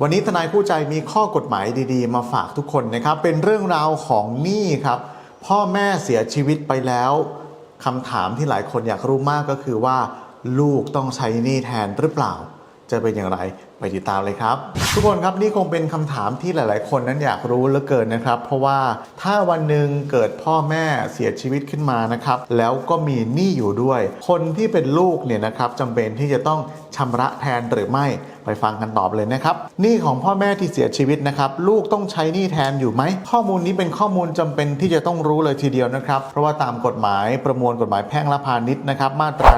วันนี้ทนายคู่ใจมีข้อกฎหมายดีๆ มาฝากทุกคนนะครับ เป็นเรื่องราวของหนี้ครับ พ่อแม่เสียชีวิตไปแล้วคำถามที่หลายคนอยากรู้มากก็คือว่า ลูกต้องใช้หนี้แทนหรือเปล่า จะเป็นอย่างไร ไปติดตามเลยครับ ทุกคนครับนี่คงเป็นคำถามที่หลาย ๆ คนนั้นอยากรู้เหลือเกินนะครับ เพราะว่าถ้าวันหนึ่งเกิดพ่อแม่เสียชีวิตขึ้นมานะครับ แล้วก็มีหนี้อยู่ด้วย คนที่เป็นลูกเนี่ยนะครับจำเป็นที่จะต้องชำระแทนหรือไม่ไปฟังกันตอบเลยนะครับหนี้ของพ่อแม่ที่เสียชีวิตนะครับลูกต้องใช้หนี้แทนอยู่ไหมข้อมูลนี้เป็นข้อมูลจำเป็นที่จะต้องรู้เลยทีเดียวนะครับเพราะว่าตามกฎหมายประมวลกฎหมายแพ่งและพาณิชย์นะครับมาตรา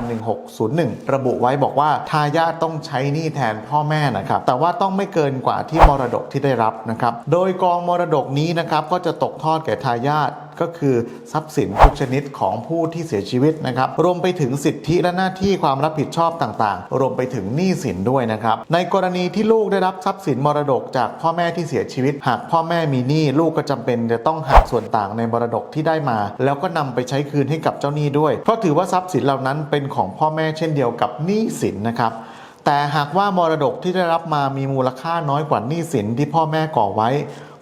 1601 ระบุไว้บอกว่าทายาทต้องใช้หนี้แทนพ่อแม่นะครับ แต่ว่าต้องไม่เกินกว่าที่มรดกที่ได้รับนะครับ โดยกองมรดกนี้นะครับก็จะตกทอดแก่ทายาทก็คือทรัพย์สินทุกชนิดของผู้ที่เสียชีวิตนะครับ รวมไปถึงสิทธิและหน้าที่ความรับผิดชอบต่างๆ รวมไปถึงหนี้สินด้วยนะครับ ในกรณีที่ลูกได้รับทรัพย์สินมรดกจากพ่อแม่ที่เสียชีวิต หากพ่อแม่มีหนี้ลูกก็จำเป็นจะต้องหักส่วนต่างในมรดกที่ได้มา แล้วก็นำไปใช้คืนให้กับเจ้าหนี้ด้วย เพราะถือว่าทรัพย์สินเหล่านั้นเป็นของพ่อแม่เช่นเดียวกับหนี้สินนะครับ แต่หากว่ามรดกที่ได้รับมามีมูลค่าน้อยกว่าหนี้สินที่พ่อแม่ก่อไว้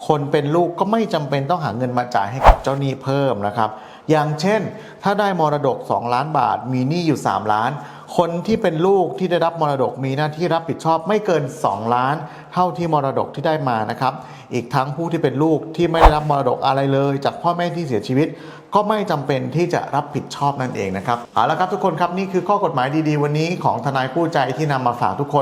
คนเป็นลูกก็ไม่จำเป็นต้องหาเงินมาจ่ายให้กับเจ้าหนี้เพิ่มนะครับ อย่างเช่น ถ้าได้มรดก 2 ล้านบาท มีหนี้อยู่ 3 ล้าน คนที่เป็นลูกที่ได้รับมรดกมีหน้าที่รับผิดชอบไม่เกิน 2 ล้าน เท่าที่มรดกที่ได้มานะครับ อีกทั้งผู้ที่เป็นลูกที่ไม่ได้รับมรดกอะไรเลย จากพ่อแม่ที่เสียชีวิตก็ไม่จำเป็นที่จะรับผิดชอบนั่นเองนะครับเอาละครับทุกคนครับนี่คือข้อกฎหมายดีๆ วันนี้ของทนายคู่ใจที่นำมาฝากทุกคน